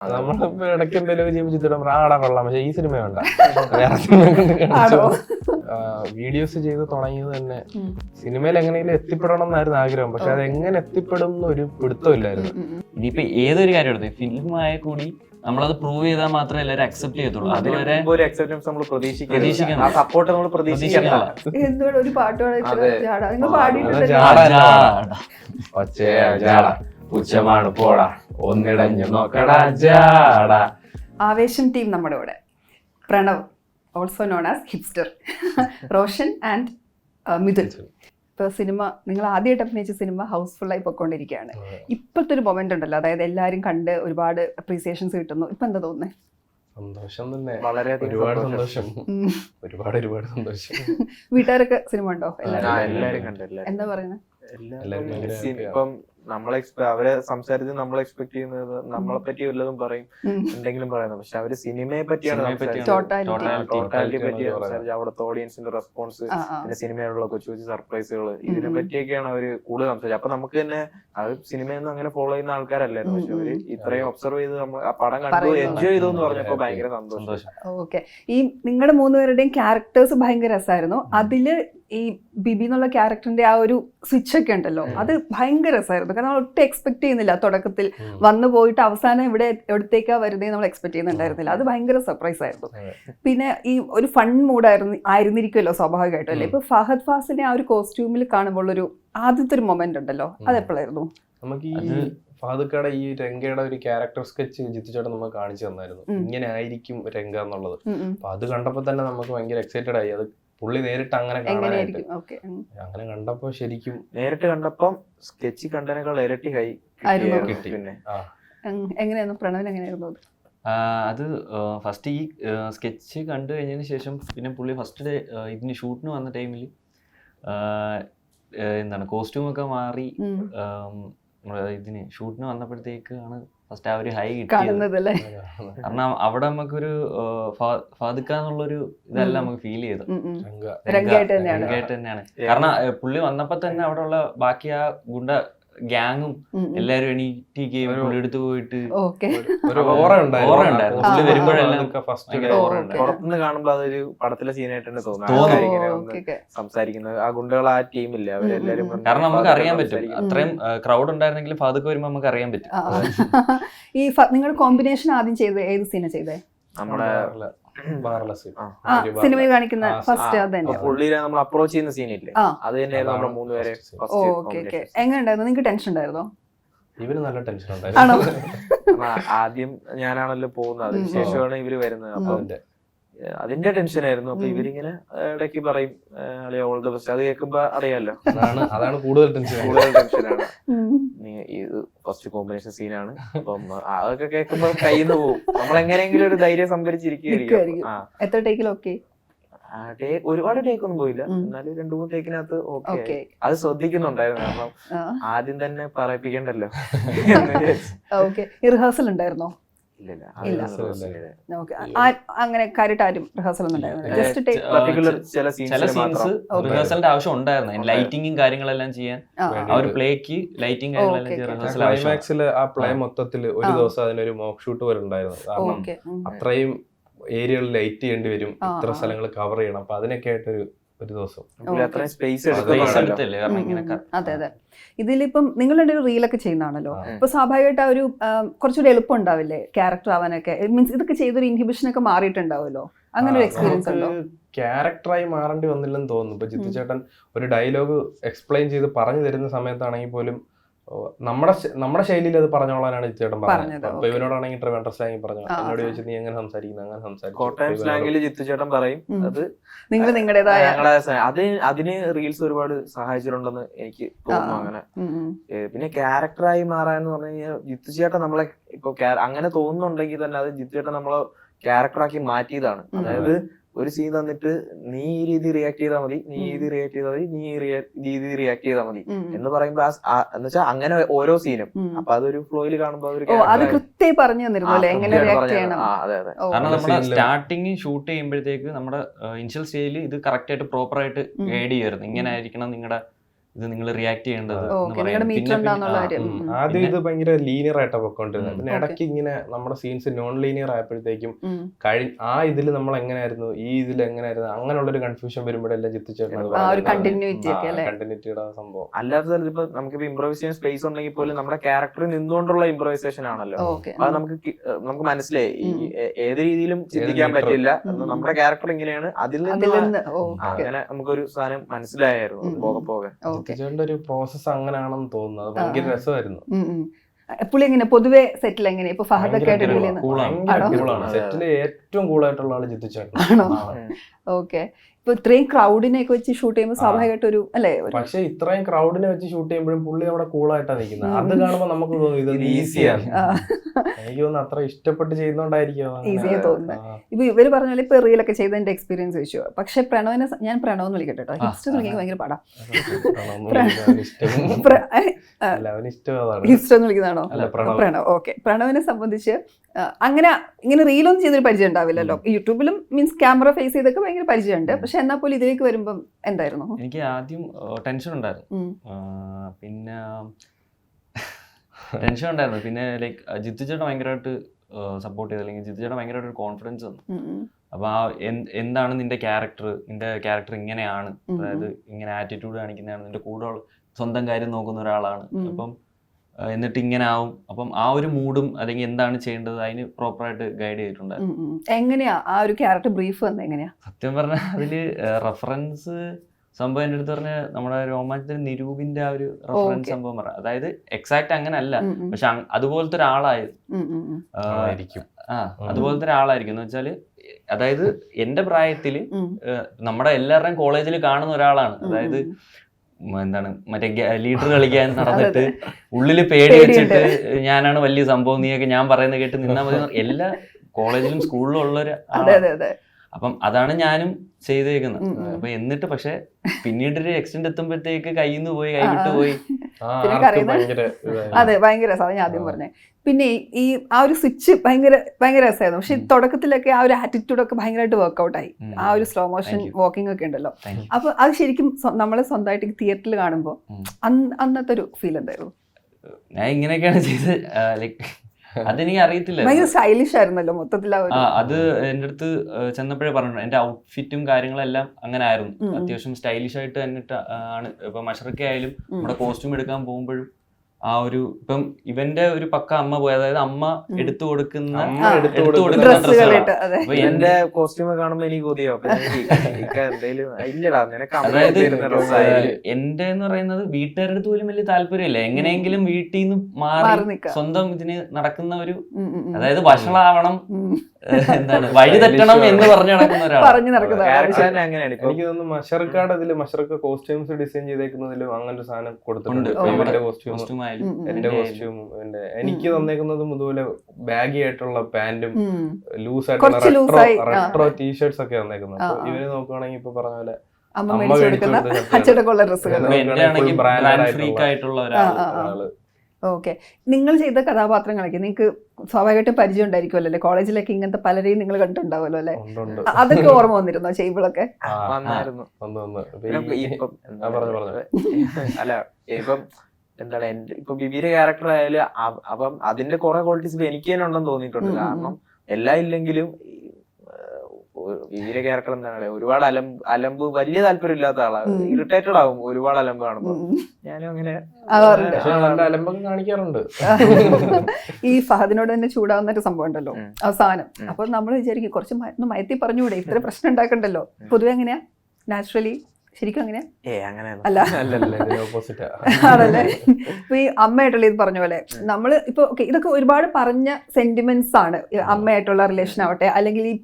നമ്മളിപ്പോ ഇടയ്ക്ക് എന്തെങ്കിലും ചിത്രം ആടാ കൊള്ളാം പക്ഷെ ഈ സിനിമ വേണ്ട. വേറെ സിനിമ? വീഡിയോസ് ചെയ്ത് തുടങ്ങിയത് തന്നെ. സിനിമയിൽ എങ്ങനെയെങ്കിലും എത്തിപ്പെടണം എന്നായിരുന്നു ആഗ്രഹം പക്ഷെ അത് എങ്ങനെ എത്തിപ്പെടും എന്നൊരു പിടുത്തമില്ലായിരുന്നു. ഇനിയിപ്പോ ഏതൊരു കാര്യം എടുത്തേ ഫിലിം ആയ കൂടി നമ്മളത് പ്രൂവ് ചെയ്താൽ മാത്രമേ എല്ലാവരും അക്സെപ്റ്റ് ചെയ്യത്തുള്ളൂ. അതിന് അതുവരെ ഒരു acceptance നമ്മൾ. പ്രതീക്ഷിക്കണം. ആ സപ്പോർട്ട് നമ്മൾ പ്രതീക്ഷിക്കുന്നില്ല എന്തുകൊണ്ട് ഒരു പാട്ട് പാടാൻ പുച്ഛമാണ് പോടാ. ഒന്നിടഞ്ഞു നോക്കടാ ജാടാ. ആവേശം ടീം നമ്മുടെ കൂടെ. Pranav also known as hipster Roshan and Mithun. ഇപ്പൊ സിനിമ നിങ്ങൾ ആദ്യമായിട്ട് അഭിനയിച്ച സിനിമ ഹൗസ്ഫുൾ ആയി പൊക്കോണ്ടിരിക്കുകയാണ് ഇപ്പോഴത്തെ ഒരു മൊമെന്റ് ഉണ്ടല്ലോ. അതായത് എല്ലാവരും കണ്ട് ഒരുപാട് അപ്രീസിയേഷൻസ് കിട്ടുന്നു. ഇപ്പൊ എന്താ തോന്നുന്നത് സന്തോഷം തന്നെ. വളരെ ഒരുപാട് സന്തോഷം. ഒരുപാട് ഒരുപാട് സന്തോഷം. വീട്ടുകാരൊക്കെ സിനിമ ഉണ്ടോ എല്ലാവരും എന്താ പറയുന്നത് ഇപ്പം നമ്മളെ അവരെ സംസാരിച്ച് നമ്മൾ എക്സ്പെക്ട് ചെയ്യുന്നത് നമ്മളെ പറ്റി വല്ലതും പറയും എന്തെങ്കിലും പറയുന്നത് പക്ഷെ അവർ സിനിമയെ പറ്റിയാണ്. ടോട്ടാലിറ്റി പറ്റി സംസാരിച്ചത്. അവിടുത്തെ ഓഡിയൻസിന്റെ റെസ്പോൺസ് പിന്നെ സിനിമയിലുള്ള കൊച്ചു കൊച്ചു സർപ്രൈസുകൾ ഇതിനെ. പറ്റിയൊക്കെയാണ് അവർ കൂടുതൽ സംസാരിച്ചത്. അപ്പൊ നമുക്ക് തന്നെ അത് സിനിമയൊന്നും അങ്ങനെ ഫോളോ ചെയ്യുന്ന ആൾക്കാരല്ലായിരുന്നു. പക്ഷെ അവർ. ഇത്രയും ഒബ്സർവ് ചെയ്ത് നമ്മൾ ആ പടം കണ്ടു. എൻജോയ് ചെയ്തു എന്ന് പറഞ്ഞപ്പോ. ഭയങ്കര സന്തോഷം. സന്തോഷം. ഓക്കെ ഈ നിങ്ങളുടെ മൂന്നുപേരുടെയും ക്യാരക്ടേഴ്സ് ഭയങ്കര രസമായിരുന്നു അതിൽ ഈ ബിബി എന്നുള്ള ക്യാരക്ടറിന്റെ ആ ഒരു സ്വിച്ച് ഒക്കെ ഉണ്ടല്ലോ അത് ഭയങ്കര രസമായിരുന്നു. കാരണം നമ്മൾ ഒട്ടും എക്സ്പെക്ട് ചെയ്യുന്നില്ല തുടക്കത്തിൽ. വന്നു പോയിട്ട് അവസാനം ഇവിടെ എവിടത്തേക്കാ വരുന്നത് നമ്മൾ എക്സ്പെക്ട് ചെയ്യുന്നുണ്ടായിരുന്നില്ല. അത് ഭയങ്കര സർപ്രൈസ് ആയിരുന്നു. പിന്നെ ഈ ഒരു ഫൺ മൂഡായിരുന്നു ആയിരുന്നിരിക്കുമല്ലോ സ്വാഭാവികമായിട്ടും. അല്ലേ. ഇപ്പൊ ഫഹദ് ഫാസിനെ ആ ഒരു കോസ്റ്റ്യൂമിൽ കാണുമ്പോൾ ഒരു ആദ്യത്തെ ഒരു മൊമെന്റ് ഉണ്ടല്ലോ. അത് ഉം. എപ്പോഴായിരുന്നു നമുക്ക് ഈ ഫാദുക്കയുടെ ഈ രംഗയുടെ ഒരു ക്യാരക്ടർ സ്കെച്ച് ജിത്തുചേട്ടൻ നമ്മൾ കാണിച്ചു തന്നായിരുന്നു. ഇങ്ങനെ ആയിരിക്കും രംഗ എന്നുള്ളത്. അപ്പൊ അത് കണ്ടപ്പോ തന്നെ നമുക്ക് ഭയങ്കര എക്സൈറ്റഡ് ആയി. അത് പുള്ളി നേരിട്ട് അങ്ങനെ കാണാനായിട്ട്. അങ്ങനെ കണ്ടപ്പോ ശരിക്കും നേരിട്ട് കണ്ടപ്പം സ്കെച്ച് കണ്ടതിനേക്കാൾ ഇരട്ടി ഹൈ കിട്ടി. പിന്നെ. പ്രണവൻ എങ്ങനെയായിരുന്നു അത്? ഫസ്റ്റ് ഈ സ്കെച്ച് കണ്ടു കഴിഞ്ഞതിന് ശേഷം പിന്നെ പുള്ളി ഫസ്റ്റ് ഡേ ഇതിന് ഷൂട്ടിന് വന്ന ടൈമിൽ എന്താണ് കോസ്റ്റ്യൂമൊക്കെ മാറി ഇതിന് ഷൂട്ടിന് വന്നപ്പോഴത്തേക്കാണ് ഫസ്റ്റ് ആ ഒരു ഹൈ കിട്ടി കാരണം അവിടെ നമുക്കൊരു ഫാദുക്ക എന്നുള്ളൊരു ഇതല്ല നമുക്ക് ഫീൽ ചെയ്തത്. രംഗമായിട്ട് തന്നെയാണ്. കാരണം പുള്ളി വന്നപ്പോ തന്നെ അവിടെ ഉള്ള ബാക്കി ആ ഗുണ്ട ഗ്യാങ്ങും. എല്ലാരും എണീറ്റിക്കുകയും എടുത്ത് പോയിട്ട് ഓറ ഉണ്ടായിരുന്നു. വരുമ്പോഴെല്ലാം. പുറത്തുനിന്ന് കാണുമ്പോൾ അതൊരു പടത്തിലെ സീനായിട്ടാണ് തോന്നുന്നത്. സംസാരിക്കുന്നത്. ആ ഗുണ്ടകൾ ആ ടീമില്ല അവരെല്ലാരും കാരണം നമുക്ക് അറിയാൻ പറ്റും. അത്രയും ക്രൗഡ് ഉണ്ടായിരുന്നെങ്കിൽ ഫാദക്ക് വരുമ്പോ നമുക്ക് അറിയാൻ പറ്റും. ഈ നിങ്ങൾ കോമ്പിനേഷൻ ആദ്യം ചെയ്തത് ഏത് സീനാ ചെയ്തേ? നമ്മുടെ സിനിമയിൽ കാണിക്കുന്ന ഫസ്റ്റ് ആ, അത് തന്നെ പുള്ളിയെ നമ്മൾ അപ്രോച്ച് ചെയ്യുന്ന സീനില്ലേ ഇല്ലേ? അത് തന്നെയായിരുന്നു നമ്മുടെ മൂന്നുപേരെ ഓക്കെ ഓക്കെ. എങ്ങനെ ഉണ്ടായിരുന്നു? നിങ്ങൾക്ക് ടെൻഷൻ ഉണ്ടായിരുന്നോ? ഇവർ നല്ല ടെൻഷൻ ഉണ്ടായിരുന്നു. ആദ്യം ഞാനാണല്ലോ പോകുന്നത്. അതിനുശേഷമാണ് ഇവർ വരുന്നത്. അപ്പൊ അതിന്റെ ടെൻഷൻ ആയിരുന്നു. അപ്പൊ. ഇവരിങ്ങനെ ഇടയ്ക്ക് പറയും അല്ലെ ഓൾ ദ ബെസ്റ്റ് അത് കേൾക്കുമ്പോ അറിയാലോ. അതാണ് അതാണ് കൂടുതൽ ടെൻഷൻ കൂടുതൽ ടെൻഷനാണ് ഇത് ഫസ്റ്റ് കോമ്പിനേഷൻ സീനാണ് അപ്പം അതൊക്കെ കേൾക്കുമ്പോ കയ്യിന്ന് പോകും നമ്മൾ എങ്ങനെയെങ്കിലും ഒരു ധൈര്യം സംഭരിച്ചിരിക്കുകയായിരിക്കും ആ. എത്ര ടേക്കിൽ ഓക്കെ ഒരുപാട് ടേക്ക് ഒന്നും പോയില്ല. എന്നാലും രണ്ടു മൂന്ന് ടേക്കിനകത്ത് ഓക്കെ ഓക്കെ അത് ശ്രദ്ധിക്കുന്നുണ്ടായിരുന്നു. കാരണം ആദ്യം തന്നെ പറയിപ്പിക്കണ്ടല്ലോ. ഓക്കെ റിഹേഴ്സൽ ഉണ്ടായിരുന്നോ? അങ്ങനെ കാര്യമായിട്ട് റിഹേഴ്സൽ ഒന്നും ഉണ്ടായിരുന്നില്ല. ഏ, ജസ്റ്റ് Particular ചില ചില സീൻസ് റിഹേഴ്സലിന്റെ ആവശ്യം ഉണ്ടായിരുന്നു. ലൈറ്റിംഗും കാര്യങ്ങളെല്ലാം ചെയ്യാൻ. ആ ഒരു പ്ലേക്ക് ലൈറ്റിംഗ് കാര്യങ്ങളെല്ലാം ചെയ്യാൻ ആവശ്യം ക്ലൈമാക്സിൽ ആ പ്ലേ മൊത്തത്തിൽ ഒരു ദിവസം അതിനൊരു മോക്ക് ഷൂട്ട് വരെ ഉണ്ടായിരുന്നു കാരണം അത്രയും ഏരിയകളിൽ ലൈറ്റ് ചെയ്യേണ്ടി വരും. ഇത്ര. സ്ഥലങ്ങൾ കവർ ചെയ്യണം. അപ്പൊ അതിനൊക്കെ ആയിട്ടൊരു ഒരു ദിവസം. അതെ, അതെ അതെ. ഇതിലിപ്പം നിങ്ങൾ ഒരു റീലൊക്കെ ചെയ്യുന്നതാണല്ലോ. ഇപ്പൊ അപ്പൊ സ്വാഭാവികമായിട്ട് ആ ഒരു കുറച്ചുകൂടി എളുപ്പം ഉണ്ടാവില്ലേ? ക്യാരക്ടർ ആവാനൊക്കെ. മീൻസ് ഇതൊക്കെ ചെയ്തൊരു ഇൻഹിബിഷൻ ഒക്കെ മാറിയിട്ടുണ്ടാവുമല്ലോ. അങ്ങനെ ഒരു എക്സ്പീരിയൻസ് ഉണ്ടോ? ക്യാരക്ടറായി മാറേണ്ടി വന്നില്ലെന്ന് തോന്നുന്നു. ഇപ്പൊ ജിത്തു ചേട്ടൻ ഒരു ഡയലോഗ് എക്സ്പ്ലെയിൻ ചെയ്ത് പറഞ്ഞു തരുന്ന സമയത്താണെങ്കിൽ പോലും നമ്മുടെ നമ്മുടെ ശൈലിയിൽ അത് പറഞ്ഞോളാനാണ് ജിത്തു ചേട്ടൻ പറഞ്ഞത്, അപ്പൊ ഇവനോടാണെങ്കിൽ ട്രിവാൻഡ്രം സ്ലാങ് പറഞ്ഞു എന്നോട്. ചോദിച്ചു നീ എങ്ങനെ സംസാരിക്കുന്നു? അങ്ങനെ സംസാരിക്കും കോട്ടയം സ്ലാങ്ങിൽ ജിത്തുചേട്ടൻ പറയും അത് നിങ്ങൾ നിങ്ങളുടേതായ അത് അതിന് റീൽസ് ഒരുപാട് സഹായിച്ചിട്ടുണ്ടെന്ന് എനിക്ക് തോന്നുന്നു അങ്ങനെ. പിന്നെ ക്യാരക്ടറായി മാറാന്ന് പറഞ്ഞു കഴിഞ്ഞാൽ ജിത്തുചേട്ടൻ നമ്മളെ ഇപ്പൊ അങ്ങനെ തോന്നുന്നുണ്ടെങ്കിൽ തന്നെ അത് ജിത്തുചേട്ടൻ നമ്മളെ ക്യാരക്ടറാക്കി മാറ്റിയതാണ്. അതായത് ഒരു സീൻ തന്നിട്ട് നീ ഈ രീതി റിയാക്ട് ചെയ്താൽ മതി നീ ഈ രീതി റിയാക്ട് ചെയ്താൽ മതി നീ ഈ രീതി റിയാക്ട് ചെയ്താൽ മതി. എന്ന് പറയുമ്പോൾ എന്ന് വെച്ചാൽ അങ്ങനെ ഓരോ സീനും. അപ്പൊ അതൊരു ഫ്ലോയിൽ കാണുമ്പോൾ അത് കൃത്യമായി പറഞ്ഞു തന്നിരുന്നു എങ്ങനെ റിയാക്ട് ചെയ്യണം? അതെ അതെ. കാരണം നമ്മുടെ സ്റ്റാർട്ടിങ് ഷൂട്ട് ചെയ്യുമ്പോഴത്തേക്ക് നമ്മുടെ ഇനിഷ്യൽ സ്റ്റേജിൽ ഇത് കറക്റ്റ് ആയിട്ട് പ്രോപ്പർ ആയിട്ട്. ഗൈഡ് ചെയ്യായിരുന്നു. ഇങ്ങനെ ആയിരിക്കണം നിങ്ങളുടെ ഇത് നിങ്ങൾ റിയാക്ട് ചെയ്യേണ്ടത്. ആദ്യം ഇത് ഭയങ്കര ലീനിയർ ആയിട്ടാണ് പൊക്കോണ്ടിരുന്നത്. പിന്നെ ഇടയ്ക്ക് ഇങ്ങനെ നമ്മുടെ സീൻസ് നോൺ ലീനിയർ ആയപ്പോഴത്തേക്കും. കഴി ആ ഇതിൽ നമ്മൾ എങ്ങനെയായിരുന്നു ഈ ഇതിൽ എങ്ങനെയായിരുന്നു അങ്ങനെയുള്ള ഒരു കൺഫ്യൂഷൻ വരുമ്പോഴെല്ലാം ജിത്തിച്ചേട്ടൻ ഒരു continuity ഒക്കെ അല്ലേ? കണ്ടിന്യൂറ്റിയുടെ സംഭവം. അല്ലാതെ നമുക്ക് ഇപ്പൊ ഇംപ്രവൈസ് ചെയ്യാൻ സ്പേസ് ഉണ്ടെങ്കിൽ പോലും നമ്മുടെ ക്യാരക്ടറിൽ നിന്നുകൊണ്ടുള്ള ഇമ്പ്രോവൈസേഷൻ ആണല്ലോ. അത് നമുക്ക് നമുക്ക് മനസ്സിലായി. ഈ ഏത് രീതിയിലും ചിന്തിക്കാൻ പറ്റില്ല. നമ്മുടെ ക്യാരക്ടർ ഇങ്ങനെയാണ്. അതിൽ നിന്ന് അങ്ങനെ നമുക്കൊരു സാധനം മനസ്സിലായായിരുന്നു. പോകെ പോകെ. ജിത്തിച്ചേട്ടന്റെ ഒരു പ്രോസസ് അങ്ങനെയാണെന്ന് തോന്നുന്നത് അത് ഭയങ്കര രസമായിരുന്നു. പുള്ളി എങ്ങനെ പൊതുവെ സെറ്റിൽ എങ്ങനെ ഇപ്പൊ ഫഹദൊക്കെ ആയിട്ട്. സെറ്റിൽ ഏറ്റവും കൂളായിട്ടുള്ള ആൾ ആണോ. ഓക്കെ. ഇപ്പൊ ഇത്രയും ക്രൗഡിനെയൊക്കെ വെച്ച് ഷൂട്ട് ചെയ്യുമ്പോൾ. സ്വാഭാവികമായിട്ട് ഒരു അല്ലേ? പക്ഷേ ഇത്രയും ക്രൗഡിനെ വെച്ച് ഷൂട്ട് ചെയ്യുമ്പോഴും പുള്ളി അവിടെ കൂളായിട്ടാണ് നിൽക്കുന്നത് അത്. കാണുമ്പോൾ നമുക്ക് തോന്നും ഇത് ഈസിയാണ് എനിക്ക് തോന്നുന്നു അത്ര ഇഷ്ടപ്പെട്ട് ചെയ്യുന്നോണ്ടായിരിക്കും തോന്നുന്നത്. ഇപ്പൊ ഇവർ പറഞ്ഞ പോലെ ഇപ്പൊ റീലൊക്കെ ചെയ്തതിന്റെ എക്സ്പീരിയൻസ് വെച്ചു. പക്ഷെ പ്രണവിനെ ഞാൻ പ്രണവ് എന്ന് വിളിക്കട്ടെ കേട്ടോ ഹിപ്സ്റ്റർ വിളിക്കാൻ ഭയങ്കര പാടാ. ഹിസ്റ്റർ എന്ന് വിളിക്കുന്നതാണോ? അല്ല പ്രണവ്. ഓക്കെ. പ്രണവിനെ സംബന്ധിച്ച് അങ്ങനെ ഇങ്ങനെ റീലൊന്നും ചെയ്തൊരു പരിചയം ഉണ്ടാവില്ലല്ലോ. യൂട്യൂബിലും മീൻസ് ക്യാമറ ഫേസ് ചെയ്തൊക്കെ ഭയങ്കര പരിചയമുണ്ട്. പക്ഷെ എന്നാൽ പോലും ഇതിലേക്ക് വരുമ്പം എന്തായിരുന്നു? എനിക്ക് ആദ്യം ടെൻഷൻ ഉണ്ടായിരുന്നു. പിന്നെ ടെൻഷൻ ഉണ്ടായിരുന്നു. പിന്നെ ലൈക്ക് ജിത്തു ചേട്ടൻ ഭയങ്കരമായിട്ട് സപ്പോർട്ട് ചെയ്ത്. അല്ലെങ്കിൽ ജിത്തു ചേട്ടൻ ഭയങ്കരമായിട്ട് ഒരു കോൺഫിഡൻസ് തന്നു. അപ്പൊ ആ എന്താണ് നിന്റെ ക്യാരക്ടർ നിന്റെ ക്യാരക്ടർ ഇങ്ങനെയാണ്. അതായത് ഇങ്ങനെ ആറ്റിറ്റ്യൂഡ് കാണിക്കുന്നതാണ്. നിന്റെ കൂടെ സ്വന്തം കാര്യം നോക്കുന്ന ഒരാളാണ്. അപ്പം എന്നിട്ട് ഇങ്ങനെ ആവും. അപ്പം ആ ഒരു മൂഡും അല്ലെങ്കിൽ എന്താണ് ചെയ്യേണ്ടത് അതിന് പ്രോപ്പറായിട്ട് ഗൈഡ് ചെയ്തിട്ടുണ്ടായിരുന്നു ഉം. എങ്ങനെയാ? ആ ഒരു ക്യാരക്ടർ ബ്രീഫ് വന്നത് എങ്ങനെയാ? സത്യം പറഞ്ഞാൽ അതിൽ റെഫറൻസ് സംഭവം എന്റെ അടുത്ത് പറഞ്ഞ നമ്മുടെ രോമാഞ്ചത്തിൽ നിരൂപിന്റെ ആ ഒരു റെഫറൻസ് സംഭവം പറ. അതായത് എക്സാക്ട് അങ്ങനെ അല്ല പക്ഷെ അതുപോലത്തെ ഒരാളായിരുന്നു. ഉം, ആ, അതുപോലത്തെ ഒരാളായിരിക്കും. എന്ന് വെച്ചാൽ അതായത് എന്റെ പ്രായത്തിൽ നമ്മുടെ എല്ലാവരുടെയും കോളേജിൽ കാണുന്ന ഒരാളാണ്. അതായത് എന്താണ് മറ്റേ ലീഡർ കളിക്കാൻ നടന്നിട്ട് ഉള്ളിൽ ഉള്ളിൽ പേടി വെച്ചിട്ട് ഞാനാണ് വലിയ സംഭവം നീയൊക്കെ ഞാൻ പറയുന്നത് കേട്ട് നിന്നാ മതി എല്ലാ കോളേജിലും സ്കൂളിലും ഉള്ള ഒരു അപ്പം അതാണ് ഞാനും ചെയ്തേക്കുന്നത്. അപ്പൊ എന്നിട്ട് പക്ഷെ പിന്നീട് ഒരു എക്സ്റ്റെൻഡ് എത്തുമ്പോഴത്തേക്ക് കയ്യിൽ നിന്ന് പോയി കൈവിട്ട് പോയി. ആ പിന്നെ ഭയങ്കര അതെ ഭയങ്കര രസമാണ് ഞാൻ ആദ്യം. പറഞ്ഞേ. പിന്നെ ഈ- ആ ഒരു സ്വിച്ച് ഭയങ്കര ഭയങ്കര രസമായിരുന്നു പക്ഷെ. തുടക്കത്തിലൊക്കെ ആ ഒരു ആറ്റിറ്റ്യൂഡ് ഒക്കെ ഭയങ്കരമായിട്ട് വർക്ക്ഔട്ട് ആയി. ആ ഒരു സ്ലോ മോഷൻ വാക്കിംഗ് ഒക്കെ ഉണ്ടല്ലോ. അപ്പൊ അത് ശരിക്കും നമ്മളെ സ്വന്തമായിട്ട് തിയേറ്ററിൽ കാണുമ്പോൾ. അന്നത്തെ ഒരു ഫീൽ എന്തായിരുന്നു? ഞാൻ ഇങ്ങനെയൊക്കെയാണ് ചെയ്ത് ലൈക്ക് അതെനിക്ക് അറിയത്തില്ല ഭയങ്കര സ്റ്റൈലിഷ് ആയിരുന്നല്ലോ മൊത്തത്തിൽ ആ ആ അത് എന്റെ അടുത്ത് ചെന്നപ്പോഴേ പറഞ്ഞു എന്റെ ഔട്ട്ഫിറ്റും കാര്യങ്ങളെല്ലാം അങ്ങനെ ആയിരുന്നു. അത്യാവശ്യം സ്റ്റൈലിഷ് ആയിട്ട് എന്നിട്ട് ആണ്. ഇപ്പൊ മഷറൊക്കെ ആയാലും നമ്മുടെ കോസ്റ്റ്യൂം എടുക്കാൻ പോകുമ്പോഴും ആ ഒരു ഇപ്പം ഇവന്റെ ഒരു പക്ക അമ്മ പോയി അതായത് അമ്മ എടുത്തു കൊടുക്കുന്ന എടുത്തു കൊടുക്കുന്ന അപ്പൊ എന്റെ കോസ്റ്റ്യൂമ് കോസ്റ്റ്യൂം കാണുമ്പോ എനിക്ക് കൊതിയോ ഇല്ലടാ നിനക്ക് അമ്മ അതായത് എന്റെ എന്ന് പറയുന്നത് വീട്ടുകാരുടെ അടുത്ത് പോലും വലിയ താല്പര്യമില്ല. എങ്ങനെയെങ്കിലും വീട്ടിൽ നിന്ന് മാറി സ്വന്തം ഇതിന് നടക്കുന്ന ഒരു. അതായത് വഷളാവണം എന്താണ്? വഴി തെറ്റണം എന്ന് പറഞ്ഞു നടക്കുന്ന ഒരാൾ പറഞ്ഞു നടക്കുന്ന അങ്ങനെയാണ്. എനിക്ക് തോന്നുന്നു മഷർക്കാട് അതിൽ മഷർക്ക് കോസ്റ്റ്യൂംസ് ഡിസൈൻ ചെയ്തേക്കുന്നതിലും അങ്ങനെ ഒരു സാധനം കൊടുത്തിട്ടുണ്ട്. ഇവന്റെ. എന്റെ കോസ്റ്റ്യൂമും എന്റെ എനിക്ക്. തന്നേക്കുന്നതും ഇതുപോലെ ബാഗി ആയിട്ടുള്ള പാന്റും ലൂസ് ആയിട്ടുള്ള റെട്രോ ടീഷർട്സ് ഒക്കെ തന്നേക്കുന്നത്. ഇവർ നോക്കുവാണെങ്കിൽ ഇപ്പൊ പറഞ്ഞ പോലെ അമ്മ അമ്മ മേടിച്ചു മേടിച്ചു കൊടുക്കുന്ന കൊടുത്ത shirt ആണ്. അച്ചടക്കമുള്ള ഡ്രസ്സുകൾ ബ്രാൻഡ് ആയിട്ടുള്ള ഫ്രീക്ക് ആയിട്ടുള്ള. ഒരാൾ. ഓക്കെ. നിങ്ങൾ ചെയ്ത കഥാപാത്രങ്ങളൊക്കെ നിങ്ങൾക്ക് സ്വാഭാവികമായിട്ടും പരിചയം ഉണ്ടായിരിക്കുമല്ലോ അല്ലേ? കോളേജിലൊക്കെ ഇങ്ങനത്തെ പലരെയും നിങ്ങൾ കണ്ടിട്ടുണ്ടാവുമല്ലോ അല്ലേ? ഉണ്ട് ഉണ്ട്. അ- അതൊക്കെ ഓർമ്മ വന്നിരുന്നോ ചെയ്യുമ്പോഴൊക്കെ. അല്ല ഇപ്പം എന്താണ് എന്റെ ഇപ്പൊ ബിബിയുടെ ക്യാരക്ടർ ആയാലും അപ്പം അതിന്റെ കുറെ ക്വാളിറ്റീസ് എനിക്ക് തന്നെ ഉണ്ടെന്ന് തോന്നിയിട്ടുണ്ട്. കാരണം എല്ലാ ഇല്ലെങ്കിലും ഒരു ക്യാരക്ടർ എന്താണ് ഒരുപാട് അലമ്പ് അലമ്പ് വലിയ താല്പര്യം ഇല്ലാത്ത ആളാണ്. ഇറിറ്റേറ്റഡ് ആവും ഒരുപാട് അലമ്പ് കാണുമ്പോൾ ഞാനും അങ്ങനെ കാണിക്കാറുണ്ട്. ഈ ഫഹദിനോട് തന്നെ ചൂടാവുന്ന ഒരു സംഭവം ഉണ്ടല്ലോ. അവസാനം. അപ്പോൾ അപ്പൊ നമ്മൾ വിചാരിക്കും കുറച്ച് മയത്തി പറഞ്ഞുകൂടെ ഇത്ര പ്രശ്നം ഉണ്ടാക്കണ്ടല്ലോ. പൊതുവെ എങ്ങനെയാ? നാച്ചുറലി ശരിക്കും അങ്ങനെ? ഏ അങ്ങനെ അല്ല. അല്ലല്ല ഇതിന് ഓപ്പോസിറ്റാ ആണല്ലേ? ഇപ്പൊ ഈ അമ്മയായിട്ടുള്ള ഇത് പറഞ്ഞ പോലെ നമ്മൾ ഇപ്പൊ ഓക്കെ ഇതൊക്കെ ഒരുപാട് പറഞ്ഞ സെന്റിമെന്റ്സ് ആണ്. അമ്മയായിട്ടുള്ള റിലേഷൻ ആവട്ടെ അല്ലെങ്കിൽ ഈ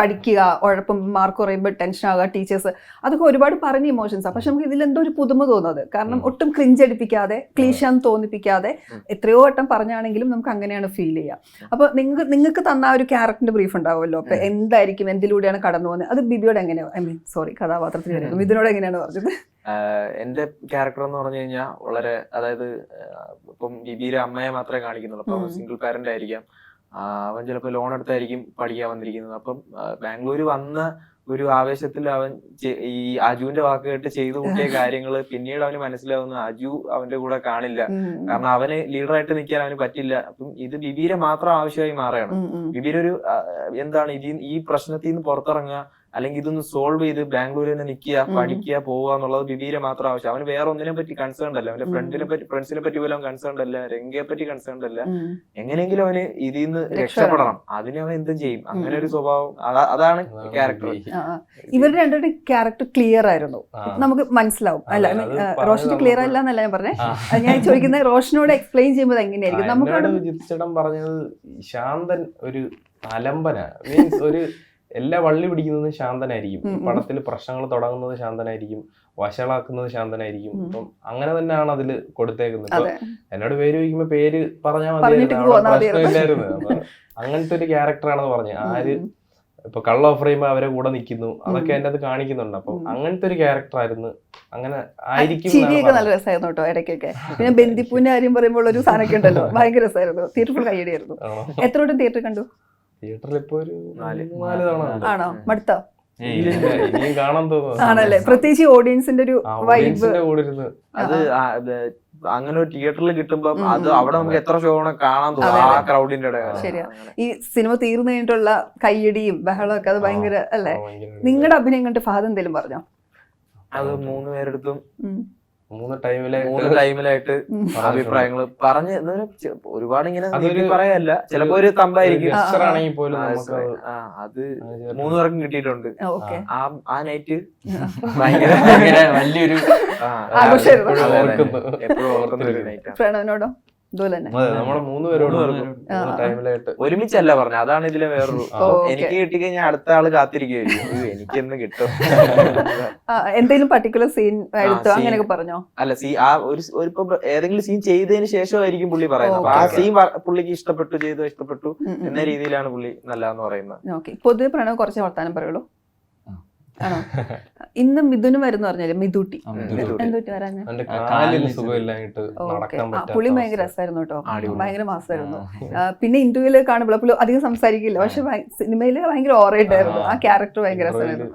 പഠിക്കുക ഉഴപ്പം മാർക്ക് കുറയുമ്പോൾ ടെൻഷൻ ആവുക ടീച്ചേഴ്സ് അതൊക്കെ ഒരുപാട് പറഞ്ഞ ഇമോഷൻസ് ആണ് പക്ഷെ നമുക്ക് ഇതിൽ എന്തോ ഒരു പുതുമ തോന്നുന്നത്. കാരണം ഒട്ടും ക്രിഞ്ച് അടിപ്പിക്കാതെ ക്ലീശാന്ന് തോന്നിപ്പിക്കാതെ എത്രയോ വട്ടം പറഞ്ഞാണെങ്കിലും നമുക്ക് അങ്ങനെയാണ് ഫീൽ ചെയ്യുക അപ്പൊ നിങ്ങൾക്ക് നിങ്ങൾക്ക് തന്ന ഒരു ക്യാരക്ടറിന്റെ ബ്രീഫ് ഉണ്ടാവുമല്ലോ. അപ്പൊ എന്തായിരിക്കും എന്തിലൂടെയാണ് കടന്നു പോകുന്നത് അത് ബിബിയോട് എങ്ങനെയാണ് ഐ മീൻ സോറി കഥാപാത്രത്തിൽ വരുന്നത് ഇതിനോട് എങ്ങനെയാണ് പറഞ്ഞത്? എന്റെ ക്യാരക്ടർ എന്ന് പറഞ്ഞു കഴിഞ്ഞാൽ വളരെ അതായത് ഇപ്പം ബിബിയുടെ അമ്മയെ മാത്രമേ കാണിക്കുന്നുള്ളൂ അപ്പൊ സിംഗിൾ പാരന്റ് ആയിരിക്കാം. അവൻ ചിലപ്പോൾ ലോൺ എടുത്തായിരിക്കും പഠിക്കാൻ വന്നിരിക്കുന്നത്. അപ്പം ബാംഗ്ലൂർ വന്ന ഒരു ആവേശത്തിൽ അവൻ ഈ അജുവിന്റെ വാക്ക് കേട്ട് ചെയ്തു കൂട്ടിയ കാര്യങ്ങൾ പിന്നീട് അവന് മനസ്സിലാവുന്നു അജു അവന്റെ കൂടെ കാണില്ല. കാരണം അവന് ലീഡറായിട്ട് നിൽക്കാൻ അവന് പറ്റില്ല. അപ്പം ഇത് ബിബീരെ മാത്രം ആവശ്യമായി മാറുകയാണ്. ബിബീര ഒരു എന്താണ് ഇതിൽ ഈ പ്രശ്നത്തിൽ നിന്ന് പുറത്തിറങ്ങുക അല്ലെങ്കിൽ ഇതൊന്ന് സോൾവ് ചെയ്ത് ബാംഗ്ലൂരിൽ നിന്ന് നിൽക്കുക പഠിക്കുക പോവുക എന്നുള്ളത് വിവീര മാത്രം ആവശ്യം. അവന് വേറെ ഒന്നിനെ പറ്റി കൺസേൺ അല്ല. അവന്റെ. ഫ്രണ്ടിനെ പറ്റി ഫ്രണ്ട്സിനെ പറ്റി പോലും കൺസേൺ അല്ല. രംഗയെ പറ്റി കൺസേൺ അല്ല. എങ്ങനെയെങ്കിലും അവന് ഇതിൽ നിന്ന് രക്ഷപ്പെടണം. അതിനെ അവൻ എന്തും ചെയ്യും. അങ്ങനെ ഒരു സ്വഭാവം. അതാണ് ക്യാരക്ടർ. ഇവരുടെ രണ്ടുപേരുടെ ക്യാരക്ടർ ക്ലിയർ ആയിരുന്നു. നമുക്ക് മനസ്സിലാവും. അല്ല റോഷൻ റോഷന് ക്ലിയർ അല്ല എന്നല്ല ഞാൻ പറഞ്ഞേ. ഞാൻ ചോദിക്കുന്നത് റോഷനോട് എക്സ്പ്ലെയിൻ ചെയ്യുമ്പോൾ എങ്ങനെയായിരിക്കും? നമുക്ക് പറഞ്ഞത് ശാന്തൻ ഒരു അലമ്പന. മീൻസ് ഒരു എല്ലാ വള്ളി പിടിക്കുന്നതും ശാന്തനായിരിക്കും. പടത്തിൽ പ്രശ്നങ്ങൾ തുടങ്ങുന്നത് ശാന്തനായിരിക്കും. വഷളാക്കുന്നത് ശാന്തനായിരിക്കും. അപ്പം അങ്ങനെ തന്നെയാണ് അതിൽ കൊടുത്തേക്കുന്നത്. ഇപ്പൊ എന്നോട് പേര് ചോദിക്കുമ്പോ പേര് പറഞ്ഞാൽ മതിയായിരുന്നു അങ്ങനത്തെ ഒരു ക്യാരക്ടറാണെന്ന് പറഞ്ഞു. ആര്. ഇപ്പൊ കള്ള ഓഫർ ചെയ്യുമ്പോ അവരെ കൂടെ നിൽക്കുന്നു. അതൊക്കെ എന്റെ അത് കാണിക്കുന്നുണ്ട്. അപ്പം അങ്ങനത്തെ ഒരു ക്യാരക്ടർ ആയിരുന്നു. അങ്ങനെ ആയിരിക്കും ചിരിയൊക്കെ നല്ല. രസമായിരുന്നു കേട്ടോ ഇടയ്ക്കൊക്കെ. പിന്നെ ബന്ദിപ്പൂവിന്റെ കാര്യം പറയുമ്പോൾ ഒരു സാധനമൊക്കെ ഉണ്ടല്ലോ. ഭയങ്കര രസമായിരുന്നു തിയേറ്ററിൽ കൈയടിയായിരുന്നു എത്ര വട്ടം തിയേറ്റർ കണ്ടു? തിയേറ്ററിൽ ഇപ്പൊ ഒരു നാല്. നാല് തവണ ആണോ? മടുത്തോ? ഇനിയും കാണാൻ തോന്നുന്നു. ആണല്ലേ? പ്രത്യേകിച്ച് ഓഡിയൻസിന്റെ ഒരു ആ, വൈബ് audience-ന്റെ കൂടെ ഇരുന്ന്. അത് ആ- ഇത് അങ്ങനെ ഒരു തിയേറ്ററിൽ കിട്ടുമ്പോൾ ഉം, അത് ഉം. അവിടെ നമുക്ക് എത്ര ഷോ കാണാൻ തോന്നും. ആ അതെ. ക്രൗഡിന്റെ ഇടയിൽ. ശരിയാ. ഈ സിനിമ തീർന്നു കഴിഞ്ഞിട്ടുള്ള കയ്യടിയും ബഹളവും ഒക്കെ അത് ഭയങ്കര അല്ലേ? നിങ്ങളുടെ അഭിനയം കണ്ടിട്ട് ഫഹദ് എന്തെങ്കിലും പറഞ്ഞോ? അത് മൂന്ന് പേരെടുത്തും ഉം. മൂന്ന് ടൈമിലെ മൂന്ന് ടൈമിലായിട്ട് അഭിപ്രായങ്ങൾ പറഞ്ഞ് ഒരുപാട് ഇങ്ങനെ പറയല്ല. ചിലപ്പോ ഒരു തമ്പായിരിക്കും. ആണെങ്കിൽ പോലും നമുക്ക് അത് ആ, അത് അത് മൂന്ന് പേർക്കും കിട്ടിയിട്ടുണ്ട്. ആ ആ നൈറ്റ് ഭയങ്കര വലിയൊരു. എപ്പോഴും ഓർക്കുന്ന. ഒരു നൈറ്റ് പ്രണവനോടോ? ഒരുമിച്ചല്ല പറഞ്ഞു അതാണ് ഇതിലെ വേറൊരു എനിക്ക് കിട്ടി കഴിഞ്ഞാൽ അടുത്ത ആൾ കാത്തിരിക്കുകയായിരിക്കും എനിക്കെന്ന് കിട്ടും. എന്തെങ്കിലും പർട്ടിക്കുലർ സീൻ എടുത്തോ. അങ്ങനെയൊക്കെ പറഞ്ഞോ? അല്ല സീ ആ ഒരു ഇപ്പൊ ഏതെങ്കിലും സീൻ ചെയ്തതിന് ശേഷമായിരിക്കും പുള്ളി പറയുന്നത്. അപ്പൊ ആ സീൻ പുള്ളിക്ക് ഇഷ്ടപ്പെട്ടു ചെയ്തു ഇഷ്ടപ്പെട്ടു എന്ന രീതിയിലാണ് പുള്ളി നല്ലതെന്ന് പറയുന്നത്. പൊതുവെ പ്രണവ് കുറച്ച് വർത്താനം പറയുള്ളൂ. ആണോ? ഇന്ന് മിഥുന് വരുന്ന പറഞ്ഞാൽ മിഥുട്ടി. നടക്കാൻ ആ പുള്ളി ഭയങ്കര. രസമായിരുന്നു കേട്ടോ. ഭയങ്കര മാസമായിരുന്നു പിന്നെ ഇന്റർവ്യൂൽ കാണുമ്പോൾ പുള്ളി അധികം സംസാരിക്കില്ല. പക്ഷെ സിനിമയിൽ ഭയങ്കര ഓറേറ്റ് ആ. ക്യാരക്ടർ ഭയങ്കര രസമായിരുന്നു.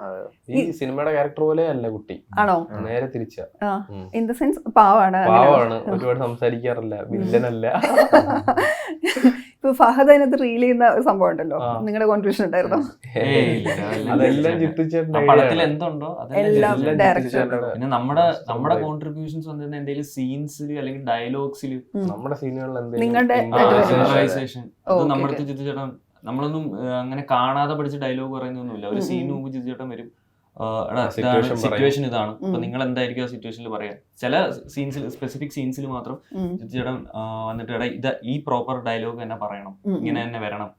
ഈ സിനിമയുടെ ക്യാരക്ടർ പോലെ അല്ല കുട്ടി. ആണോ? നേരെ തിരിച്ച. ആ ഇൻ ദ സെൻസ് പാവാണ് പാവാണ്. ഒരുപാട് സംസാരിക്കാറില്ല. വില്ലനല്ല. ഫഹദ് അതിനകത്ത് റീൽ ചെയ്യുന്ന ഒരു സംഭവം ഉണ്ടല്ലോ നിങ്ങളുടെ കോൺട്രിബ്യൂഷൻ ഉണ്ടായിരുന്നു അതെല്ലാം പടത്തിൽ എന്തുണ്ടോ അതെല്ലാം എല്ലാം ചേട്ടൻ. പിന്നെ നമ്മുടെ നമ്മുടെ. കോൺട്രിബ്യൂഷൻസ് വന്നിരുന്ന എന്തെങ്കിലും സീൻസിൽ അല്ലെങ്കിൽ ഡയലോഗ്സിൽ നമ്മുടെ സീനുകളിൽ നിങ്ങളുടെ നമ്മുടെ okay. ചേട്ടൻ നമ്മളൊന്നും അങ്ങനെ കാണാതെ പഠിച്ച ഡയലോഗ് പറയുന്നൊന്നുമില്ല ഒരു സീൻ. മുമ്പ് ചേട്ടൻ വരും. സിറ്റുവേഷൻ ഇതാണ് അപ്പൊ. നിങ്ങൾ എന്തായിരിക്കും ആ സിറ്റുവേഷനിൽ പറയാ? ചില സീൻസിൽ സ്പെസിഫിക് സീൻസിൽ മാത്രം ചേട്ടൻ വന്നിട്ട് എടാ ഇത് ഈ പ്രോപ്പർ ഡയലോഗ് തന്നെ പറയണം. ഇങ്ങനെ തന്നെ വരണം.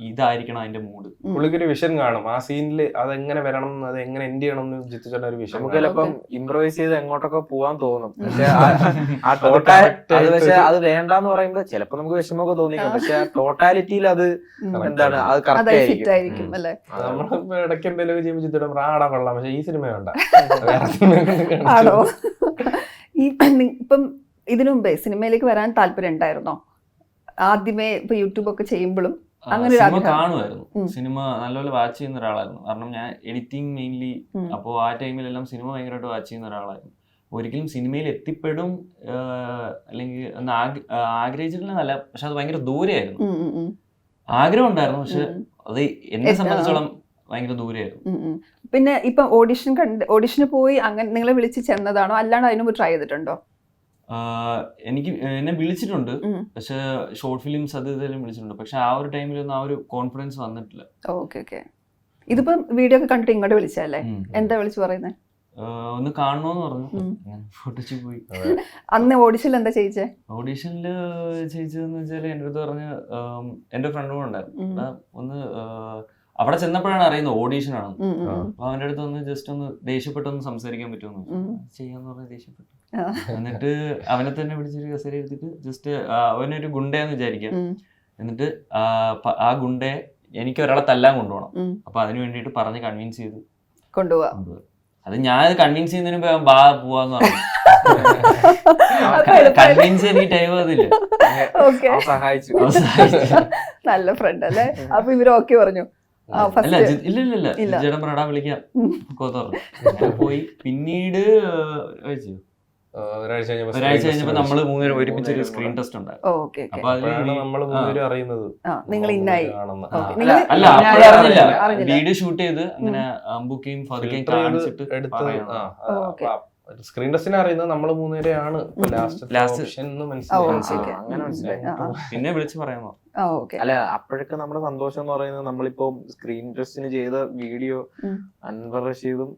ഇതായിരിക്കണം അതിന്റെ മൂഡ്. പുള്ളിക്കൊരു വിഷൻ കാണും. ആ സീനിൽ അത് എങ്ങനെ വരണം അത് എങ്ങനെ എൻഡ് ചെയ്യണം എന്ന് ഒരു വിഷൻ നമുക്ക് ചിലപ്പം ഇംപ്രവൈസ് ചെയ്ത് എങ്ങോട്ടൊക്കെ പോവാൻ തോന്നും. പക്ഷെ. ആ- ആ അത് ടോട്ടാ correct അത് പക്ഷെ അത് വേണ്ടാന്ന് പറയുമ്പോ ചിലപ്പോ നമുക്ക് വിഷമമൊക്കെ തോന്നിക്കും. പക്ഷെ ടോട്ടാലിറ്റിയിൽ അത് എന്താണ്? അത് കറക്റ്റ് ആയിരിക്കും. നമ്മളിപ്പോ ഇടയ്ക്ക് എന്തെങ്കിലും ചെയ്യുമ്പോൾ ചിത്രം പ്രാടാ കൊള്ളാം. പക്ഷെ ഈ സിനിമ വേണ്ട. ആണോ? ഇപ്പം ഇതിനു മുമ്പേ സിനിമയിലേക്ക് വരാൻ താല്പര്യം ഉണ്ടായിരുന്നോ? ആദ്യമേ ഇപ്പൊ യൂട്യൂബ് ഒക്കെ ചെയ്യുമ്പോഴും സിനിമ കാണുമായിരുന്നു. സിനിമ നല്ലപോലെ വാച്ച് ചെയ്യുന്ന ഒരാളായിരുന്നു. കാരണം ഞാൻ എഡിറ്റിംഗ് മെയിൻലി. അപ്പോൾ ആ ടൈമിലെല്ലാം സിനിമ ഭയങ്കരമായിട്ട് വാച്ച് ചെയ്യുന്ന ഒരാളായിരുന്നു. ഒരിക്കലും സിനിമയിൽ എത്തിപ്പെടും അല്ലെങ്കിൽ ഒന്ന് ആഗ്രഹിച്ചിട്ടില്ലെന്നല്ല പക്ഷെ അത് ഭയങ്കര ദൂരെയായിരുന്നു. ആഗ്രഹം ഉണ്ടായിരുന്നു പക്ഷെ അത് എന്നെ സംബന്ധിച്ചോളം ഭയങ്കര ദൂരെയായിരുന്നു. പിന്നെ ഇപ്പൊ ഓഡിഷൻ കണ്ട് ഓഡിഷന് പോയി അങ്ങനെ നിങ്ങളെ വിളിച്ച് ചെന്നതാണോ? അല്ലാണ്ട് അതിനു മുമ്പ് ട്രൈ ചെയ്തിട്ടുണ്ടോ? എനിക്ക് എന്നെ വിളിച്ചിട്ടുണ്ട്. പക്ഷെ ഷോർട്ട് ഫിലിംസ് അത് ഇതെല്ലാം വിളിച്ചിട്ടുണ്ട്. പക്ഷെ ആ ഒരു ടൈമിലൊന്നും ആ ഒരു കോൺഫിഡൻസ് വന്നിട്ടില്ല. Okay okay. ഇതിപ്പോ വീഡിയോ ഒക്കെ കണ്ടിട്ട് ഇങ്ങോട്ട് വിളിച്ചല്ലേ എന്താ വിളിച്ചു പറയുന്നത് ഒന്ന് കാണണോന്ന് പറഞ്ഞു. ഫോട്ടോച്ച് പോയി. അന്ന് ഓഡിഷനിൽ എന്താ ചെയ്യിച്ചേ? ഓഡിഷനിൽ ചെയ്യിച്ചതെന്ന് വെച്ചാൽ എന്റെ അടുത്ത് പറഞ്ഞ് എന്റെ ഫ്രണ്ട് ഉണ്ടായിരുന്നു. ഒന്ന് അവിടെ ചെന്നപ്പോഴാണ് അറിയുന്നത് ഓഡീഷൻ ആണ്. അപ്പൊ അവന്റെ അടുത്ത് ഒന്ന് ജസ്റ്റ് ഒന്ന് ദേഷ്യപ്പെട്ടൊന്ന് സംസാരിക്കാൻ പറ്റുമെന്ന്. ചെയ്യാന്ന് പറഞ്ഞ ദേഷ്യപ്പെട്ടു. എന്നിട്ട് അവനെ തന്നെ പിടിച്ചൊരു കസേര എടുത്തിട്ട് ജസ്റ്റ് അവനൊരു ഗുണ്ടയെന്ന് വിചാരിക്കാം. എന്നിട്ട് ആ, ഗുണ്ടയെ എനിക്ക് ഒരാളെ തല്ലാൻ കൊണ്ടുപോകണം. അപ്പൊ അതിന് വേണ്ടിട്ട് പറഞ്ഞ് കൺവിൻസ് ചെയ്ത്. കൊണ്ടുപോവാ. അത് ഞാൻ കൺവിൻസ് ചെയ്യുന്നതിന് മുമ്പ് ബാ പോവാന്ന് പറഞ്ഞു. കൺവിൻസ് എനിക്ക് ടൈം വന്നില്ല സഹായിച്ചു. നല്ല ഫ്രണ്ട് അല്ലേ? അപ്പൊ ഇവർ ഓക്കെ പറഞ്ഞു അല്ല ഇല്ല ഇല്ല ഇല്ല. ഇല്ല. ചേട്ടൻ പറടാ വിളിക്കാം. പോയി. പിന്നീട് ഒരാഴ്ച കഴിഞ്ഞപ്പോ നമ്മൾ മൂന്നുപേരും ഒരുമിച്ച് ഒരു സ്ക്രീൻ ടെസ്റ്റ് ഉണ്ടായിരുന്നു. വീഡിയോ ഷൂട്ട് ചെയ്ത് അങ്ങനെ അമ്പുക്കയും ഫറുക്കയും കാണിച്ചിട്ട് സ്ക്രീൻ ടെസ്റ്റിനെ അറിയുന്നത് നമ്മൾ മൂന്നുപേരെയാണ്. ലാസ്റ്റ് ഓപ്ഷൻ എന്ന് മനസ്സിലായി. അങ്ങനെ മനസ്സിലായി. പിന്നെ വിളിച്ചു പറയാമോ? അല്ല അപ്പോഴൊക്കെ നമ്മുടെ സന്തോഷം എന്ന് പറയുന്നത് നമ്മളിപ്പോ സ്ക്രീൻ ടെസ്റ്റിന് ചെയ്ത വീഡിയോ അൻവർ റഷീദും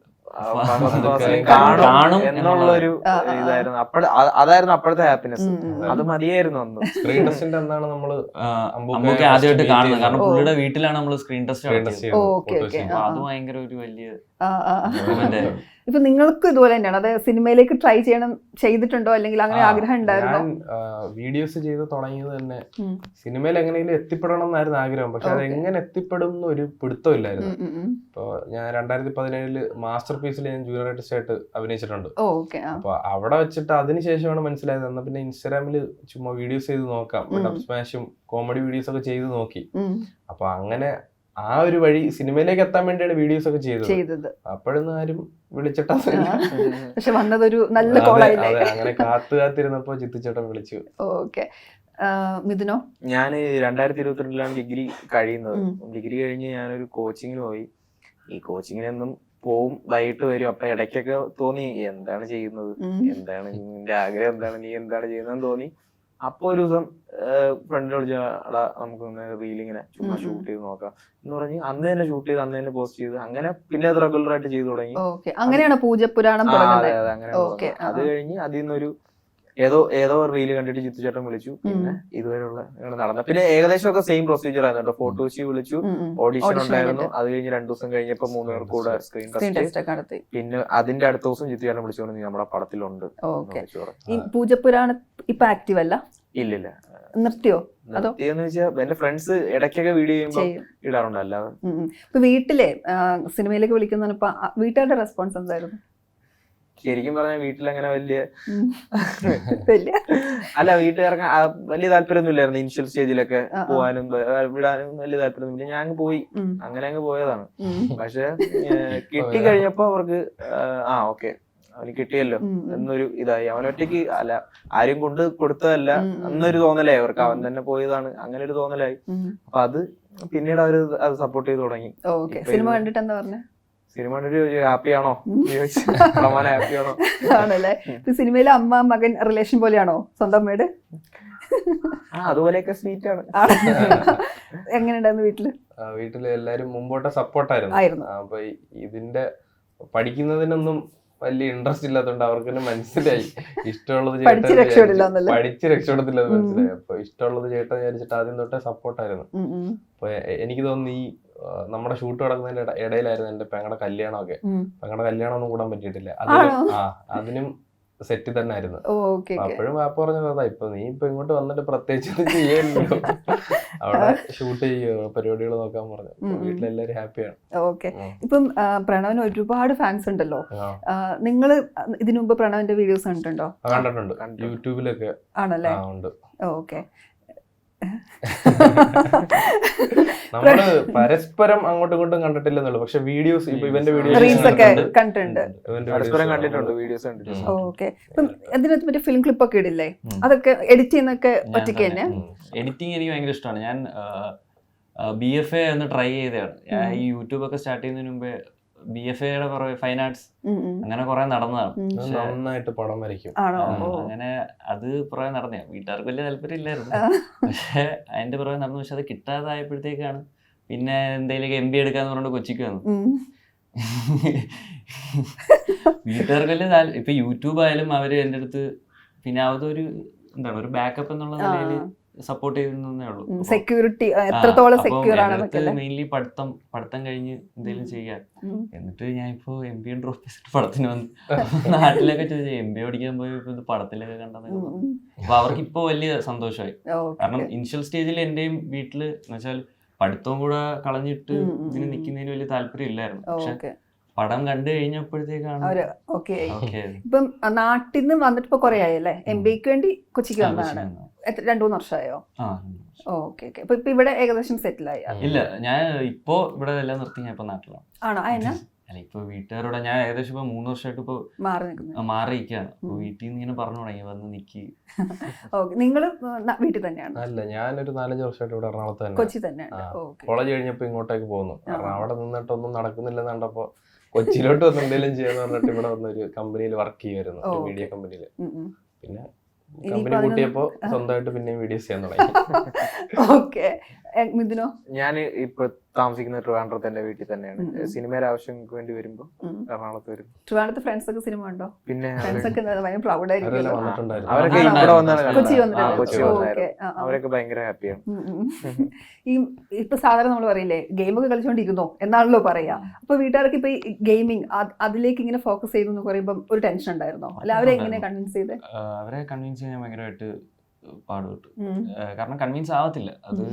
കാണും. എന്നുള്ളൊരു ആ, ആ. ഇതായിരുന്നു. അപ്പോഴ അതായിരുന്നു അപ്പോഴത്തെ ഹാപ്പിനെസ്. അത് മതിയായിരുന്നു അന്ന്. സ്ക്രീൻ ടെസ്റ്റിന്റെ അന്നാണ് നമ്മൾ അമ്പുക്കെ ആദ്യമായിട്ട് കാണുന്നത്. കാരണം. പുള്ളിയുടെ വീട്ടിലാണ് നമ്മൾ സ്ക്രീൻ ടെസ്റ്റ് അത് ഭയങ്കര ഒരു വലിയ ഇപ്പൊ നിങ്ങൾക്ക് ഇതുപോലെ തന്നെയാണ്. അതായത് സിനിമയിലേക്ക് ട്രൈ ചെയ്യണം ചെയ്തിട്ടുണ്ടോ? അല്ലെങ്കിൽ അങ്ങനെ ആഗ്രഹം ഉണ്ടായിരുന്നോ? വീഡിയോസ് ചെയ്ത് തുടങ്ങിയത് തന്നെ സിനിമയിൽ എങ്ങനെയെങ്കിലും എത്തിപ്പെടണം എന്നായിരുന്നു ആഗ്രഹം. പക്ഷെ അത് എങ്ങനെ എത്തിപ്പെടും എന്നൊരു പിടുത്തമില്ലായിരുന്നു. ഇപ്പൊ ഞാൻ രണ്ടായിരത്തി പതിനേഴിൽ മാസ്റ്റർ പീസിൽ ഞാൻ ജൂനിയർ ആർട്ടിസ്റ്റ് ആയിട്ട് അഭിനയിച്ചിട്ടുണ്ട്. അപ്പൊ അവിടെ വെച്ചിട്ട് അതിനുശേഷമാണ് മനസ്സിലായത്. എന്നാ പിന്നെ ഇൻസ്റ്റാഗ്രാമിൽ ചുമ്മാ വീഡിയോസ് ചെയ്ത് നോക്കാം. സ്മാഷും കോമഡി വീഡിയോസ് ഒക്കെ ചെയ്ത് നോക്കി. അപ്പൊ അങ്ങനെ ആ ഒരു വഴി സിനിമയിലേക്ക് എത്താൻ വേണ്ടിയാണ് വീഡിയോസ് ഒക്കെ ചെയ്തത്. ചെയ്തത്. അപ്പോഴൊന്നും ആരും വിളിച്ചിട്ടില്ല പക്ഷെ വന്നതൊരു നല്ല കോളായില്ലേ? അങ്ങനെ കാത്തു കാത്തിരുന്നപ്പോ ചിത്തിച്ചേട്ടൻ വിളിച്ചു. ഓക്കെ. മിഥുനോ? ഞാൻ രണ്ടായിരത്തി ഇരുപത്തിരണ്ടിലാണ് ഡിഗ്രി കഴിയുന്നത്. ഡിഗ്രി കഴിഞ്ഞ് ഞാനൊരു കോച്ചിങ്ങിന് പോയി. ഈ കോച്ചിങ്ങിനെന്നും പോവും വൈകിട്ട് വരും. അപ്പൊ ഇടയ്ക്കൊക്കെ തോന്നി എന്താണ് ചെയ്യുന്നത്? എന്താണ് നിന്റെ ആഗ്രഹം? എന്താണ് നീ എന്താണ് ചെയ്യുന്നതെന്ന് തോന്നി. അപ്പൊ ഒരു ദിവസം ഫ്രണ്ടിനോട് ചോടാ നമുക്ക് റീൽ ഇങ്ങനെ ചുമ്മാ. ഷൂട്ട് ചെയ്ത് നോക്കാം എന്ന് പറഞ്ഞ് അന്ന് തന്നെ ഷൂട്ട് ചെയ്ത് അന്ന് തന്നെ പോസ്റ്റ് ചെയ്ത് അങ്ങനെ പിന്നെ അത് റെഗുലർ ആയിട്ട് ചെയ്തു തുടങ്ങി അങ്ങനെയാണ് പൂജ പുരാണം അതെ, അതെ, അങ്ങനെ. അത്. കഴിഞ്ഞ് അതിൽ നിന്നൊരു ഏതോ ഏതോ റീൽ കണ്ടിട്ട് ജിത്തു ചേട്ടൻ വിളിച്ചു. പിന്നെ ഇതുവരെയുള്ള ഇങ്ങനെ നടന്ന. പിന്നെ ഏകദേശം ഒക്കെ സെയിം പ്രൊസീജിയർ ആയിരുന്നു കേട്ടോ. ഫോട്ടോ വെച്ച് വിളിച്ചു. ഓഡിഷൻ ഉണ്ടായിരുന്നു. അത് കഴിഞ്ഞ് രണ്ടു ദിവസം കഴിഞ്ഞപ്പോ മൂന്ന് പേർക്ക് കൂടെ സ്ക്രീൻ ടെസ്റ്റ് പിന്നെ അതിന്റെ അടുത്ത ദിവസം ജിത്തു ചേട്ടൻ വിളിച്ചുകൊണ്ട് നീ നമ്മുടെ പടത്തിലുണ്ട് വിളിച്ചു പൂജപുരാണം ഇപ്പൊ ആക്റ്റീവ് അല്ല? ഇല്ലില്ല. നിർത്തിയോ? നിർത്തിയെന്ന് വെച്ചാൽ എന്റെ ഫ്രണ്ട്സ് ഇടയ്ക്കൊക്കെ വീഡിയോ ചെയ്യുമ്പോൾ ഇടാറുണ്ട്. അല്ലാതെ. ഇപ്പൊ വീട്ടിലെ സിനിമയിലേക്ക് വിളിക്കുന്ന വീട്ടുകാരുടെ റെസ്പോൺസ് എന്തായിരുന്നു? ശരിക്കും പറഞ്ഞാൽ വീട്ടിൽ അങ്ങനെ വലിയ അല്ല വീട്ടുകാർക്ക് വലിയ താല്പര്യമൊന്നും ഇല്ലായിരുന്നു ഇനിഷ്യൽ സ്റ്റേജിലൊക്കെ. പോവാനും വിടാനും വലിയ താല്പര്യമൊന്നുമില്ല. ഞാൻ അങ്ങ് പോയി. അങ്ങനെ അങ്ങ് പോയതാണ്. പക്ഷെ കിട്ടി കഴിഞ്ഞപ്പോ അവർക്ക് ആ ഓക്കെ. അവന് കിട്ടിയല്ലോ. എന്നൊരു ഇതായി. അവനൊറ്റയ്ക്ക് അല്ല ആരും കൊണ്ട് കൊടുത്തതല്ല. എന്നൊരു തോന്നലായി അവർക്ക്. അവൻ. തന്നെ പോയതാണ്. അങ്ങനെ ഒരു തോന്നലായി അപ്പൊ അത് പിന്നീട് അവർ അത് സപ്പോർട്ട് ചെയ്ത് തുടങ്ങി. സിനിമ കണ്ടിട്ട് എന്താ പറഞ്ഞേ? സിനിമ ഹാപ്പി ഹാപ്പിയാണോ? ഉം. ഹാപ്പി ആണല്ലേ? സിനിമയിലെ അമ്മ മകൻ റിലേഷൻ പോലെയാണോ? സ്വന്തം വീട് ആ അതുപോലെയൊക്കെ സ്വീറ്റ് ആണ്. എങ്ങനെയുണ്ടായിരുന്നു വീട്ടിൽ? ആ, വീട്ടിൽ എല്ലാരും മുമ്പോട്ട് സപ്പോർട്ടായിരുന്നു ആയിരുന്നു. അപ്പൊ ഇതിന്റെ പഠിക്കുന്നതിനൊന്നും വലിയ ഇൻട്രസ്റ്റ് ഇല്ലാത്തതുകൊണ്ട് അവർക്ക് തന്നെ മനസ്സിലായി. ഇഷ്ടമുള്ളത് പഠിച്ച് രക്ഷപ്പെടില്ല? പഠിച്ച് രക്ഷപ്പെടത്തില്ല മനസ്സിലായി. അപ്പൊ ഇഷ്ടമുള്ളത് ചേട്ടൻ വിചാരിച്ചിട്ട് ആദ്യം തൊട്ടേ സപ്പോർട്ടായിരുന്നു അപ്പൊ എനിക്ക് തോന്നുന്നു ഈ നമ്മുടെ ഷൂട്ട് നടക്കുന്നതിന്റെ ഇടയിലായിരുന്നു എന്റെ പെങ്ങളുടെ കല്യാണമൊക്കെ. പെങ്ങളുടെ കല്യാണം ഒന്നും കൂടാൻ പറ്റിയിട്ടില്ല. അതിനും ആ അതിനും സെറ്റ് തന്നെ ആയിരുന്നു അപ്പോഴും വാപ്പ പറഞ്ഞതാ ഇപ്പൊ നീ ഇപ്പൊ ഇങ്ങോട്ട് വന്നിട്ട് പ്രത്യേകിച്ച് ഒന്നും ചെയ്യല്ലോ അവിടെ ഷൂട്ട് ചെയ്യുക പരിപാടികൾ നോക്കാൻ പറഞ്ഞു. വീട്ടിലെല്ലാരും ഹാപ്പിയാണ് ഓക്കെ. ഇപ്പം പ്രണവിന് ഒരുപാട് ഫാൻസ് ഉണ്ടല്ലോ. നിങ്ങൾ ഇതിനു മുമ്പ് പ്രണവിന്റെ വീഡിയോസ് കണ്ടിട്ടുണ്ടോ? ആ, കണ്ടിട്ടുണ്ട്. കണ്ടിട്ടുണ്ട്. യൂട്യൂബിലൊക്കെ ആണല്ലേ? ആ ഉണ്ട്. ഓക്കെ. നമ്മൾ പരസ്പരം അങ്ങോട്ടും ഇങ്ങോട്ടും കണ്ടിട്ടില്ലെന്നുള്ളു. പക്ഷെ വീഡിയോസ് ഇപ്പൊ ഇവന്റെ വീഡിയോസ് റീൽസ് ഒക്കെ കണ്ടിട്ടുണ്ട്. പരസ്പരം കണ്ടിട്ടുണ്ട്. വീഡിയോസ് കണ്ടിട്ടുണ്ട്. ഓക്കെ. ഇപ്പം അതിനകത്ത് മറ്റേ ഫിലിം ക്ലിപ്പ് ഒക്കെ ഇടില്ലേ? അതൊക്കെ എഡിറ്റ് ചെയ്യുന്നൊക്കെ ഒറ്റയ്ക്ക് തന്നെ. എഡിറ്റിംഗ് എനിക്ക് ഭയങ്കര ഇഷ്ടമാണ്. ഞാൻ ബി എഫ് എ ഒന്ന് ട്രൈ ചെയ്തതാണ്. ഞാൻ ഈ യൂട്യൂബ് ഒക്കെ സ്റ്റാർട്ട് ചെയ്യുന്നതിന് മുമ്പേ ബി എഫ് എയുടെ പുറകെ ഫൈൻ ആർട്സ് അങ്ങനെ കുറെ നടന്നതാണ്. നന്നായിട്ട് പടം വരയ്ക്കും. അങ്ങനെ അത് പുറകെ നടന്നേ. വീട്ടുകാർക്ക് വലിയ താല്പര്യം ഇല്ലായിരുന്നു. പക്ഷെ അതിന്റെ പുറകെ നടന്നു. പക്ഷെ അത് കിട്ടാതായപ്പോഴത്തേക്കാണ് പിന്നെ എന്തെങ്കിലും എം ബി എടുക്കാന്ന് പറഞ്ഞുകൊണ്ട് കൊച്ചിക്ക് വന്നു. വീട്ടുകാർക്ക് വലിയ താല്പര്യം. ഇപ്പൊ യൂട്യൂബ് ആയാലും അവർ എന്റെ അടുത്ത് പിന്നെ അതൊരു എന്താണ് ഒരു ബാക്കപ്പ് എന്നുള്ള. നിലയിൽ സപ്പോർട്ട് ചെയ്യുന്നേ ഉള്ളൂ. സെക്യൂരിറ്റി എത്രത്തോളം സെക്യൂർ ആണ് മെയിൻലി പഠിത്തം പഠിത്തം കഴിഞ്ഞ് എന്തെങ്കിലും ചെയ്യാൻ. എന്നിട്ട് ഞാൻ ഇപ്പോ എം ബി ഡ്രോപ്പ് ഓഫീസിൽ പടത്തിന് വന്നു നാട്ടിലൊക്കെ ചോദിച്ചു എം ബി പഠിക്കാൻ പോയി ഇപ്പൊ ഇത് പടത്തിലൊക്കെ കണ്ടത് അപ്പൊ അവർക്ക് ഇപ്പൊ വലിയ സന്തോഷമായി. കാരണം ഇനിഷ്യൽ സ്റ്റേജിൽ എന്റെയും വീട്ടിൽ എന്ന് വെച്ചാൽ പഠിത്തവും കൂടെ കളഞ്ഞിട്ട് ഇതിന്. നിൽക്കുന്നതിന് വലിയ താല്പര്യം ഇല്ലായിരുന്നു. പക്ഷെ പടം കണ്ടു കഴിഞ്ഞപ്പോഴത്തേക്കാണ് ഇപ്പം നാട്ടിൽ നിന്ന് വന്നിട്ട് ഇപ്പൊ കൊറേ ആയല്ലേ എം ബിക്ക് വേണ്ടി കൊച്ചിക്ക് വന്നതാണ്. എത്ര രണ്ടു മൂന്ന് വർഷമായോ? ആ ഓക്കെ ഓക്കെ. അപ്പൊ ഇപ്പൊ ഇവിടെ ഏകദേശം സെറ്റിലായി. ഇല്ല ഞാൻ ഇപ്പോ ഇവിടെ എല്ലാം നിർത്തി ഞാൻ ഇപ്പൊ നാട്ടിലാണ്. ആണോ? അതിനാ അല്ല ഇപ്പൊ വീട്ടുകാരോട് ഞാൻ ഏകദേശം ഇപ്പൊ മൂന്ന് വർഷമായിട്ട് ഇപ്പൊ മാറി നിൽക്കുന്നു. മാറിയിരിക്കുകയാണ്. വീട്ടിൽ നിന്ന് ഇങ്ങനെ പറഞ്ഞു തുടങ്ങി വന്ന് നിക്ക്. ഓക്കെ നിങ്ങൾ വീട്ടിൽ തന്നെയാണ്? അല്ല ഞാനൊരു നാലഞ്ച് വർഷമായിട്ട് ഇവിടെ എറണാകുളത്ത് തന്നെ കൊച്ചി തന്നെയാണ്. കോളേജ് കഴിഞ്ഞപ്പോ ഇങ്ങോട്ടേക്ക് പോകുന്നു. കാരണം അവിടെ നിന്നിട്ടൊന്നും നടക്കുന്നില്ലെന്ന് കണ്ടപ്പോ കൊച്ചിയിലോട്ട് വന്ന് എന്തെങ്കിലും ചെയ്യാന്ന് പറഞ്ഞിട്ട് ഇവിടെ വന്ന് ഒരു കമ്പനിയിൽ വർക്ക് ചെയ്യുമായിരുന്നു മീഡിയ കമ്പനിയിൽ. പിന്നെ കമ്പനി കൂട്ടിയപ്പോ സ്വന്തമായിട്ട് പിന്നെയും വീഡിയോസ് ചെയ്യാൻ തുടങ്ങി. ഓക്കെ മിഥുനോ? ഞാൻ ഇപ്പൊ താമസിക്കുന്ന ട്രിവാൻഡ്രത്ത് എന്റെ വീട്ടിൽ തന്നെയാണ്. സിനിമയുടെ ആവശ്യങ്ങൾക്ക് വേണ്ടി വരുമ്പോ. എറണാകുളത്ത് വരും. ട്രിവാൻഡ്രത്ത് ഫ്രണ്ട്സ് ഒക്കെ സിനിമ ഉണ്ടോ? പിന്നെ ഫ്രണ്ട്സ് ഒക്കെ ഭയങ്കര പ്രൗഡ് അവരെല്ലാം അവരൊക്കെ ഇവിടെ വന്നാണ് കൊച്ചി അവരൊക്കെ ഭയങ്കര ഹാപ്പിയാണ് ഈ ഇപ്പൊ സാധാരണ നമ്മൾ പറയില്ലേ ഗെയിമൊക്കെ കളിച്ചോണ്ടിരിക്കുന്നു? എന്നാണല്ലോ പറയാ. അപ്പൊ വീട്ടുകാർക്ക് ഇപ്പൊ ഈ ഗെയിമിങ് അതിലേക്ക് ഇങ്ങനെ ഫോക്കസ് ചെയ്തു എന്ന് പറയുമ്പോൾ ഒരു ടെൻഷൻ ഉണ്ടായിരുന്നോ? അല്ല അവരെ എങ്ങനെ കൺവിൻസ് ചെയ്ത്? അവരെ കൺവിൻസ് ചെയ്യാൻ ഭയങ്കരമായിട്ട് പാടുപെട്ടു. കാരണം കൺവിൻസ് ആവത്തില്ല. അത്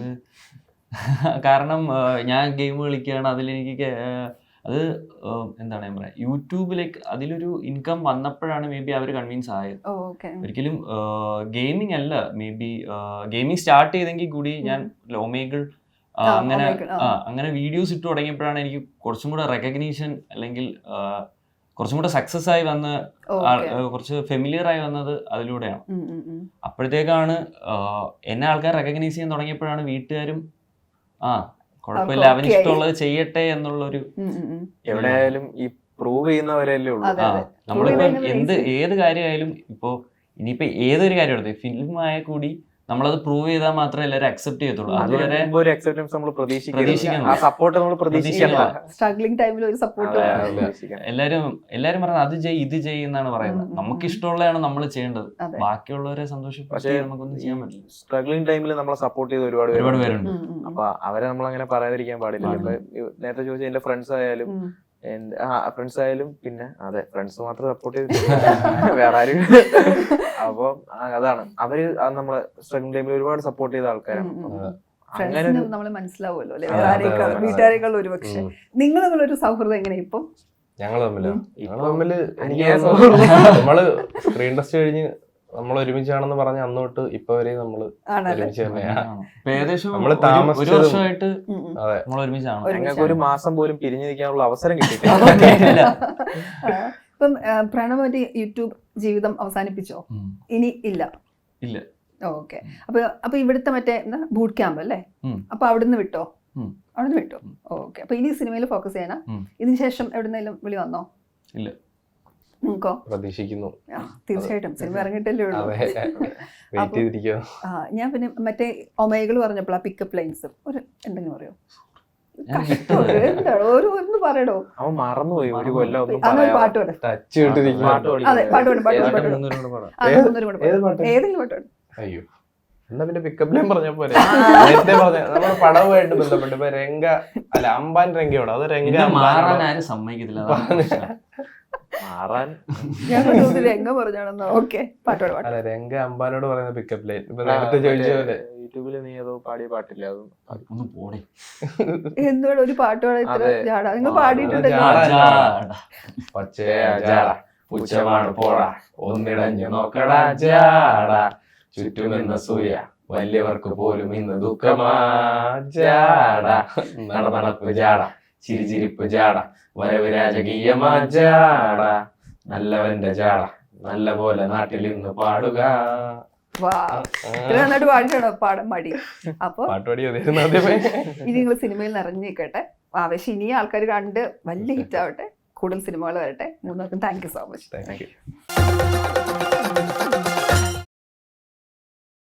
കാരണം ഞാൻ ഗെയിം കളിക്കുകയാണ് അതിലെനിക്ക് അത് എന്താണ് ഞാൻ പറയാ യൂട്യൂബിലേക്ക് അതിലൊരു ഇൻകം വന്നപ്പോഴാണ് മേ ബി അവർ കൺവിൻസ് ആയത് ഒരിക്കലും ഗെയിമിംഗ് അല്ല മേ ബി ഗെയിമിംഗ് സ്റ്റാർട്ട് ചെയ്തെങ്കിൽ കൂടി ഞാൻ ലോമേകൾ ആ, അങ്ങനെ അങ്ങനെ വീഡിയോസ് ഇട്ട് തുടങ്ങിയപ്പോഴാണ് എനിക്ക് കുറച്ചും കൂടെ റെക്കഗ്നീഷൻ അല്ലെങ്കിൽ കുറച്ചും കൂടെ സക്സസ് ആയി വന്ന കുറച്ച് ഫെമിലിയർ ആയി വന്നത് അതിലൂടെയാണ് അപ്പോഴത്തേക്കാണ് എന്നെ ആൾക്കാർ റെക്കഗ്നൈസ് ചെയ്യാൻ തുടങ്ങിയപ്പോഴാണ് വീട്ടുകാരും ആ കുഴപ്പമില്ല അവന്. ഇഷ്ടമുള്ളത് ചെയ്യട്ടെ എന്നുള്ളൊരു എവിടെയായാലും ഈ പ്രൂവ് ചെയ്യുന്നവരല്ലേ ഉള്ളൂ. നമ്മളിപ്പം എന്ത്. ഏത് കാര്യമായാലും ഇപ്പോ ഇനിയിപ്പോ ഏതൊരു കാര്യം എടുത്ത് ഫിലിം ആയ കൂടി നമ്മളത് പ്രൂവ് ചെയ്താൽ മാത്രമേ എല്ലാവരും അക്സെപ്റ്റ് ചെയ്യത്തുള്ളൂ. അതെ, അതുവരെ ഒരു അക്സെപ്റ്റൻസ് നമ്മൾ പ്രതീക്ഷിക്കണം. ആ സപ്പോർട്ട് നമ്മൾ പ്രതീക്ഷിക്കണം. സ്ട്രഗ്ലിംഗ് ടൈമിൽ ഒരു സപ്പോർട്ട്. എല്ലാരും എല്ലാരും പറയുന്നത് അത് ചെയ് ഇത് ചെയ് എന്നാണ് പറയുന്നത്. നമുക്ക്. ഇഷ്ടമുള്ളതാണ് നമ്മൾ ചെയ്യേണ്ടത്. ബാക്കിയുള്ളവരെ സന്തോഷിപ്പിച്ച് പക്ഷേ നമുക്കൊന്നും ചെയ്യാൻ പറ്റില്ല. സ്ട്രഗ്ലിംഗ് ടൈമിൽ നമ്മളെ സപ്പോർട്ട് ചെയ്ത് ഒരുപാട് ഒരുപാട് പേരുണ്ട്. അപ്പൊ അവരെ നമ്മൾ അങ്ങനെ പറയാതിരിക്കാൻ പാടില്ല. നേരത്തെ ചോദിച്ച എന്റെ ഫ്രണ്ട്സ് ആയാലും ഫ്രണ്ട്സ് ആയാലും പിന്നെ അതെ ഫ്രണ്ട്സ് മാത്രം സപ്പോർട്ട് ചെയ്ത് വേറെ ആരും അപ്പൊ അതാണ്. അവർ നമ്മളെ സ്ട്രഗിൾ ടൈമിൽ ഒരുപാട് സപ്പോർട്ട് ചെയ്ത ആൾക്കാരാണ്. നമ്മൾ മനസ്സിലാവുമല്ലോ അല്ലെ? വേറെ. വീട്ടുകാരേക്കാൾ ഒരു പക്ഷെ. നിങ്ങൾ തമ്മിലൊരു സൗഹൃദം എങ്ങനെ ഇപ്പം? ഞങ്ങൾ തമ്മിൽ. ഞങ്ങൾ ഇപ്പൊ എനിക്ക് നമ്മൾ സ്ക്രീൻ ടെസ്റ്റ് കഴിഞ്ഞ് നമ്മൾ ഒരുമിച്ചാണെന്ന് പറഞ്ഞ അന്ന് തൊട്ട് ഇപ്പൊ വരെ ഏകദേശം നമ്മൾ. അതെ. നമ്മൾ ഒരുമിച്ചാണ്. ഒരു- ഞങ്ങൾക്ക് ഒരു മാസം പോലും പിരിഞ്ഞു നിൽക്കാനുള്ള അവസരം കിട്ടിയിട്ടില്ല. ഇപ്പം പ്രണവ് മറ്റേ യൂട്യൂബ് ജീവിതം അവസാനിപ്പിച്ചോ? ഇനി ഇല്ല. ഇല്ല. ഓക്കെ. അപ്പൊ അപ്പൊ ഇവിടുത്തെ മറ്റേ എന്താ? ബൂട്ട് ക്യാമ്പ് അല്ലേ. അപ്പൊ അവിടുന്ന് വിട്ടോ? അവിടുന്ന് വിട്ടോ. ഓക്കെ. അപ്പൊ ഇനി സിനിമയിൽ ഫോക്കസ് ചെയ്യണം? ഇതിനുശേഷം ഇതിന് ശേഷം എവിടുന്നെങ്കിലും വിളി വന്നോ? ഇല്ല. പ്രതീക്ഷിക്കുന്നു. ആ, തീർച്ചയായിട്ടും. സിനിമ ഇറങ്ങിയിട്ടല്ലേ ഉള്ളൂ. ആ ഞാൻ പിന്നെ മറ്റേ ഒമേകൾ പറഞ്ഞപ്പോഴാ പിക്കപ്പ് ലൈൻസ് ഒരു എന്തെങ്കിലും പറയോ? ഞാൻ കഷ്ടം വിട്ടത്. ഒരു ഒന്ന് പറയടോ. അവൻ മറന്നുപോയി. ഒരു കൊല്ലം. ആ, ഏതെങ്കിലും പാട്ട് അയ്യോ. എന്നാ പിന്നെ പിക്കപ്പ് ലൈൻ പറഞ്ഞ പോലെ നേരത്തെ പറഞ്ഞ നമ്മുടെ പടവുമായിട്ട് ബന്ധപ്പെട്ട് ഇപ്പൊ രംഗ അല്ല അമ്പാൻ രംഗയോട്. അത് രംഗ മാറാൻ ആരും സമ്മതിക്കത്തില്ല. മാറാൻ. ഞാൻ എങ്ങ പറഞ്ഞാണെന്നോ. ഓക്കെ പാട്ടോട് പാട് പാട്ട്. അല്ല രംഗ അമ്പാനോട് പറയുന്ന പിക്കപ്പ് ലൈൻ ഇപ്പൊ ആ, നേരത്തെ ചോദിച്ച പോലെ. മറ്റേ യൂട്യൂബിൽ നീ ഏതോ പാടിയ പാട്ടില്ല? അതും ഒന്ന് പോടെ. എന്തുകൊണ്ട് ഒരു പാട്ട് പാടാൻ ഇത്ര നിങ്ങൾ പാടിയിട്ടുണ്ടല്ലോ. ജാട പുച്ഛമാണ് പോടാ. ഒന്നിടഞ്ഞു നോക്കടാ ജാടാ. ചുറ്റുമെന്ന സൂയ വലിയവർക്ക് പോലും ഇന്ന് ദുഃഖമാ. ജാട. നടപ്പ് ജാട. ചിരിചിരിപ്പ് ജാട വരവ് രാജകീയമാ ജാട നല്ലവന്റെ ജാട നല്ല പോലെ നാട്ടിൽ ഇന്ന് പാടുക നന്നായിട്ട് പാടാൻ മടി. അപ്പൊ നിങ്ങൾ സിനിമയിൽ നിറഞ്ഞിരിക്കട്ടെ. ആവശ്യം ഇനി ആൾക്കാർ കണ്ട് വലിയ ഹിറ്റ് ആവട്ടെ കൂടുതൽ സിനിമകൾ വരട്ടെ. മൂന്നാർക്കും thank you so much thank you